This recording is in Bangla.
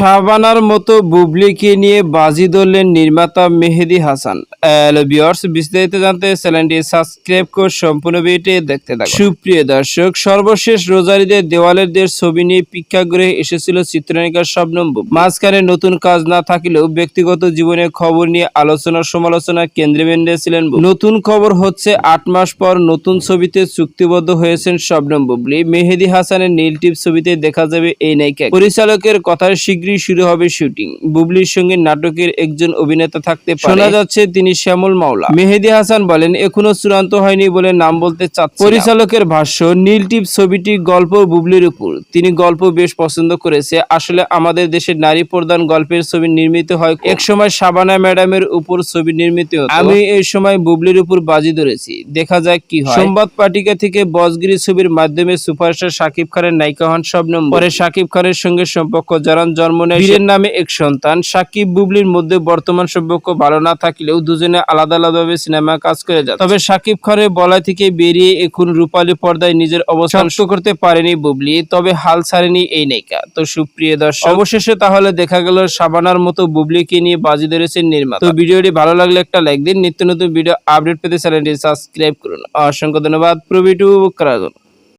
শাবানার মতো বুবলিকে নিয়ে বাজি ধরলেন নির্মাতা মেহেদি হাসান। বিস্তারিত জানতে চ্যানেলটি সাবস্ক্রাইব করে সম্পূর্ণ ভিডিওটি দেখতে থাকুন। সুপ্রিয় দর্শক, সর্বশেষ রোজারিদের দেওয়ালের দের ছবি নিয়ে প্রেক্ষাগৃহে এসেছিল চিত্রনায়িকার স্বপ্নম বুবলি। মাঝখানে নতুন কাজ না থাকলেও ব্যক্তিগত জীবনের খবর নিয়ে আলোচনা ছিলেন নতুন খবর হচ্ছে, আট মাস পর নতুন ছবিতে চুক্তিবদ্ধ হয়েছেন শবনম বুবলি মেহেদি হাসানের নীল টিপ ছবিতে দেখা যাবে এই নায়িকা পরিচালকের কথায় শীঘ্রই শুরু হবে শুটিং। বুবলির সঙ্গে নাটকের একজন অভিনেতা থাকতে শোনা যাচ্ছে, তিনি শ্যামল মাওলা। মেহেদি হাসান বলেন, এখনও চূড়ান্ত হয়নি বলে নাম বলতে চাচ্ছে পরিচালকের ভাষ্য, নীল টিপ ছবিটি গল্প বুবলির উপর। তিনি গল্প বেশ পছন্দ করেছে। আসলে আমাদের দেশের নারী প্রধান গল্পের ছবি নির্মিত হয় একসময় শাবানা ম্যাডামের উপর ছবি নির্মিত আমি এই সময় বুবলির উপর বাজি ধরেছি। দেখা যাক কি হয়। সংবাদ পাটিকা থেকে বজগিরি ছবির মাধ্যমে সুপারস্টার শাকিব খানের নায়িকা হন শবনম পরে শাকিব খানের সঙ্গে সম্পর্ক জড়ান জন্ম নেয় নামে এক সন্তান। শাকিব বুবলির মধ্যে বর্তমান সম্পর্ক ভালো না থাকলেও দুজনে আলাদা আলাদাভাবে সিনেমা কাজ করে যায় তবে শাকিব খানের বলা থেকে বেরিয়ে এখন রূপালী পর্দায় নিজের অবস্থান করতে পারেনি বুবলি তবে হাল ছাড়েনি এই নায়িকা। তো সুপ্রিয় দর্শক অবশেষে তাহলে দেখা গেল সাবানার মতো বুবলিকে নিয়ে বাজি ধরেছেন নির্মাতা। তো ভিডিওটি ভালো লাগলে একটা লাইক দিন নিত্য নতুন ভিডিও আপডেট পেতে চ্যানেলটি সাবস্ক্রাইব করুন। অসংখ্য ধন্যবাদ প্রবিটু করার জন্য